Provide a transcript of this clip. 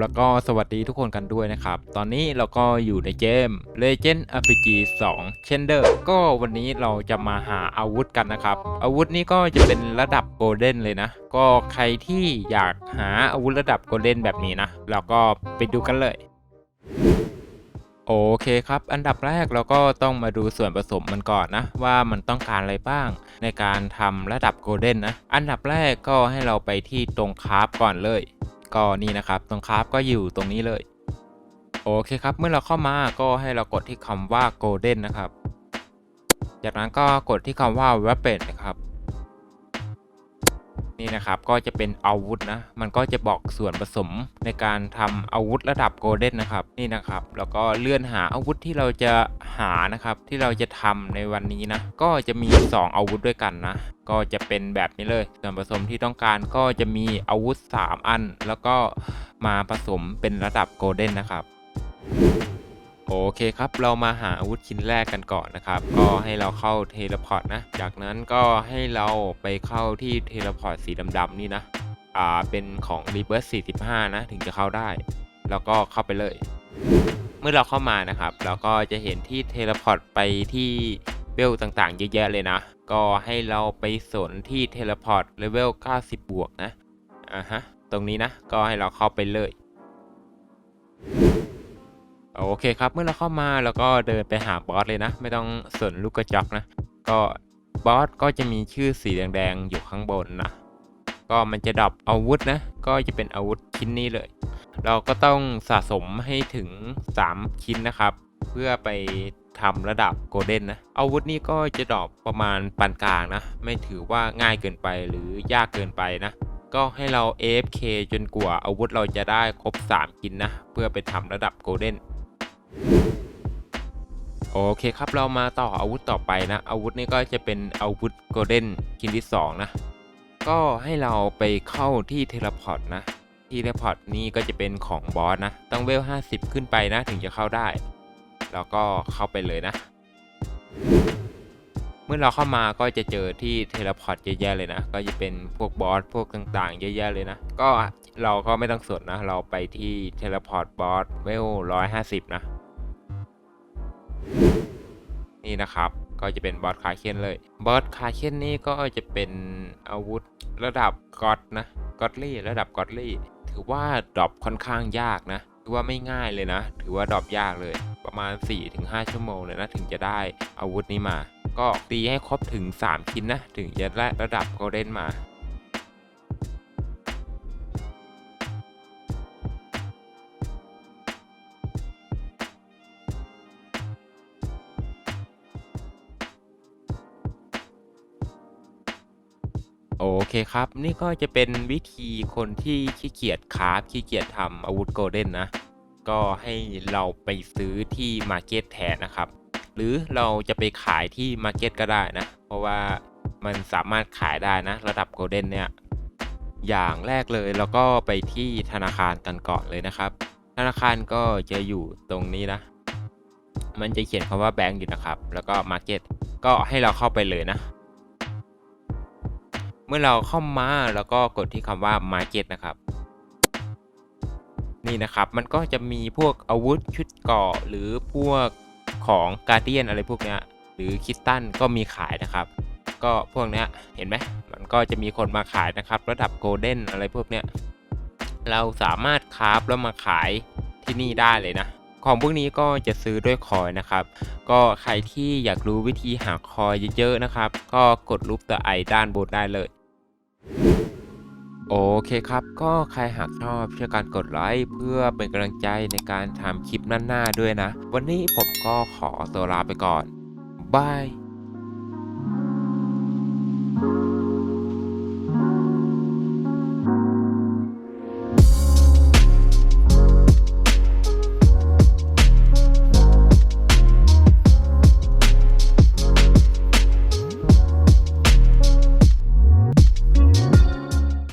แล้วก็สวัสดีทุกคนกันด้วยนะครับ ตอนนี้เราก็อยู่ในเกม Legend RPG 2 เช่นเดิมก็วันนี้เราจะมาหาอาวุธกันนะครับ อาวุธนี้ก็จะเป็นระดับโกลเด้นเลยนะ ก็ใครที่อยากหาอาวุธระดับโกลเด้นแบบนี้นะเราก็ไปดูกันเลยโอเคครับ อันดับแรกเราก็ต้องมาดูส่วนผสมมันก่อนนะ ว่ามันต้องการอะไรบ้าง ในการทำระดับโกลเด้นนะ อันดับแรกก็ให้เราไปที่ตรงคาราฟก่อนเลย ก็นี่นะครับตรงคราฟก็อยู่ตรงนี้เลย โอเคครับเมื่อเราเข้ามาก็ให้เรากดที่คำว่า golden นะครับ จากนั้นก็กดที่คำว่า weapon นะครับ นี่นะครับก็จะเป็นอาวุธนะ มันก็จะบอกส่วนผสมในการทำอาวุธระดับโกลเด้นนะครับนี่นะครับแล้วก็เลื่อนหาอาวุธที่เราจะหานะครับที่เราจะทำในวันนี้นะก็จะมี 2 อาวุธด้วยกันนะก็จะเป็นแบบนี้เลยส่วนผสมที่ต้องการก็จะมีอาวุธ 3 อัน แล้วก็มาผสมเป็นระดับโกลเด้นนะครับ โอเคครับ เรามาหาอาวุธชิ้นแรกกันก่อนนะครับ ก็ให้เราเข้าเทเลพอร์ตนะ จากนั้นก็ให้เราไปเข้าที่เทเลพอร์ตสีดำๆนี่นะ อ่า เป็นของ r e b i r t 45 นะ ถึงจะเข้าได้ แล้วก็เข้าไปเลย เมื่อเราเข้ามานะครับ เราก็จะเห็นที่เทเลพอร์ตไปที่เวลต่างๆ เยอะแยะเลยนะ ก็ให้เราไปสนที่เทเลพอร์ตเลเวล 90 บวกนะ อ่าฮะ ตรงนี้นะ ก็ให้เราเข้าไปเลย โอเคครับ เมื่อเราเข้ามาเราก็เดินไปหาบอสเลยนะ ไม่ต้องสนลูกกระจอกนะ ก็บอสก็จะมีชื่อสีแดงๆอยู่ข้างบนนะ ก็มันจะดรอปอาวุธนะ ก็จะเป็นอาวุธชิ้นนี้เลย เราก็ต้องสะสมให้ถึง 3 ชิ้นนะครับ เพื่อไปทำระดับโกลเด้นนะ อาวุธนี้ก็จะดรอปประมาณปานกลางนะ ไม่ถือว่าง่ายเกินไปหรือยากเกินไปนะ ก็ให้เรา AFK จนกว่าอาวุธเราจะได้ครบ3ชิ้นนะ เพื่อไปทำระดับโกลเด้น โอเคครับเรามาต่ออาวุธต่อไปนะ อาวุธนี้ก็จะเป็นอาวุธโกลเด้นชิ้นที่2นะ ก็ให้เราไปเข้าที่เทเลพอร์ตนะที่เทเลพอร์ตนี้ก็จะเป็นของบอสนะ ต้องเวล 50 ขึ้นไปนะถึงจะเข้าได้ แล้วก็เข้าไปเลยนะ เมื่อเราเข้ามาก็จะเจอที่เทเลพอร์ตเยอะแยะเลยนะ ก็จะเป็นพวกบอสพวกต่างๆ เยอะแยะเลยนะ ก็เราก็ไม่ต้องสนนะ เราไปที่เทเลพอร์ตบอสเวล150 นะ นี่นะครับก็จะเป็นบอสคาเคนเลยบอสคาเคนนี่ก็จะเป็นอาวุธระดับก็อดนะก็อดลี่ระดับก็อดลี่ถือว่าดรอปค่อนข้างยากนะถือว่าไม่ง่ายเลยนะ ถือว่าดรอปยากเลย ประมาณ 4-5 ชั่วโมงเลยนะถึงจะได้อาวุธนี้มา ก็ตีให้ครบถึง 3 ชิ้นนะ ถึงจะได้ระดับโกลเด้นมา โอเคครับ นี่ก็จะเป็นวิธีคนที่ขี้เกียจคราฟขี้เกียจทำอาวุธโกลเด้นนะ ก็ให้เราไปซื้อที่มาร์เก็ตแทนนะครับ หรือเราจะไปขายที่มาร์เก็ตก็ได้นะ เพราะว่ามันสามารถขายได้นะ ระดับโกลเด้นเนี่ย อย่างแรกเลยเราก็ไปที่ธนาคารกันก่อนเลยนะครับ ธนาคารก็จะอยู่ตรงนี้นะ มันจะเขียนคำว่าแบงก์อยู่นะครับ แล้วก็มาร์เก็ตก็ให้เราเข้าไปเลยนะ เมื่อเราเข้ามาแล้วก็กดที่คำว่า Market นะครับ นี่นะครับมันก็จะมีพวกอาวุธชุดเกราะหรือพวกของกาเดียนอะไรพวกนี้หรือคิตตันก็มีขายนะครับ ก็พวกนี้เห็นไหมมันก็จะมีคนมาขายนะครับ ระดับโกลเด้นอะไรพวกนี้เราสามารถคราฟแล้วมาขายที่นี่ได้เลยนะของพวกนี้ก็จะซื้อด้วยคอยนะครับ ก็ใครที่อยากรู้วิธีหาคอยเยอะๆนะครับ ก็กดรูปตัวไอด้านบนได้เลย โอเคครับ ก็ใครหากชอบช่วยการกดไลค์เพื่อเป็นกำลังใจในการทำคลิปหน้าๆด้วยนะ วันนี้ผมก็ขอตัวลาไปก่อนบาย